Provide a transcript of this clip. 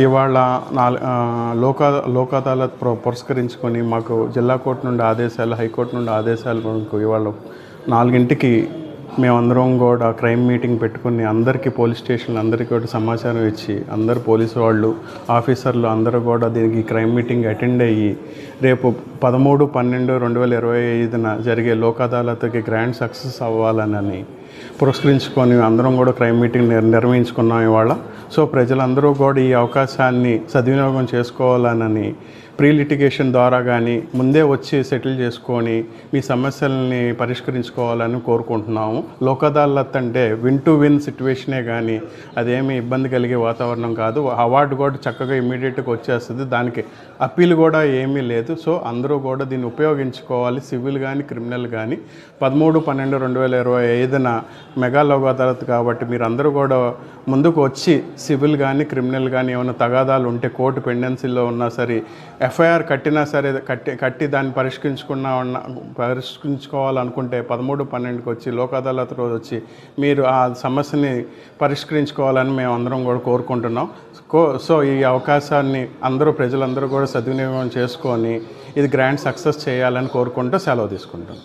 ఇవాళ నాలు లోకా లోక్ అదాలత్ పురస్కరించుకొని మాకు జిల్లా కోర్టు నుండి ఆదేశాలు హైకోర్టు నుండి ఆదేశాలు మనకు ఇవాళ నాలుగింటికి మేమందరం కూడా క్రైమ్ మీటింగ్ పెట్టుకుని అందరికీ పోలీస్ స్టేషన్లు అందరికీ కూడా సమాచారం ఇచ్చి అందరు పోలీసు వాళ్ళు ఆఫీసర్లు అందరూ కూడా దీనికి క్రైమ్ మీటింగ్ అటెండ్ అయ్యి రేపు పదమూడు పన్నెండు రెండు వేల ఇరవై ఐదున జరిగే లోక్ అదాలత్కి గ్రాండ్ సక్సెస్ అవ్వాలని పురస్కరించుకొని అందరం కూడా క్రైమ్ మీటింగ్ నిర్వహించుకున్నాం ఇవాళ. సో ప్రజలందరూ కూడా ఈ అవకాశాన్ని సద్వినియోగం చేసుకోవాలనని ప్రీ లిటిగేషన్ ద్వారా కానీ ముందే వచ్చి సెటిల్ చేసుకొని మీ సమస్యల్ని పరిష్కరించుకోవాలని కోరుకుంటున్నాము. లోక్ అదాలత్ అంటే విన్ టు విన్ సిట్యువేషనే కానీ అదేమి ఇబ్బంది కలిగే వాతావరణం కాదు. అవార్డు కూడా చక్కగా ఇమీడియట్గా వచ్చేస్తుంది. దానికి అప్పీల్ కూడా ఏమీ లేదు. సో అందరూ కూడా దీన్ని ఉపయోగించుకోవాలి. సివిల్ కానీ క్రిమినల్ కానీ పదమూడు పన్నెండు రెండు వేల ఇరవై ఐదున మెగా లోక్ అదాలత్ కాబట్టి మీరు అందరూ కూడా ముందుకు వచ్చి సివిల్ కానీ క్రిమినల్ కానీ ఏమైనా తగాదాలు ఉంటే కోర్టు పెండెన్సీలో ఉన్నా సరే ఎఫ్ఐఆర్ కట్టినా సరే కట్టి కట్టి దాన్ని పరిష్కరించుకున్నా ఉన్న పరిష్కరించుకోవాలనుకుంటే పదమూడు పన్నెండుకి వచ్చి లోక్ అదాలత్ రోజు వచ్చి మీరు ఆ సమస్యని పరిష్కరించుకోవాలని మేము అందరం కూడా కోరుకుంటున్నాం. కో సో ఈ అవకాశాన్ని అందరూ ప్రజలందరూ కూడా సద్వినియోగం చేసుకొని ఇది గ్రాండ్ సక్సెస్ చేయాలని కోరుకుంటూ సెలవు తీసుకుంటాం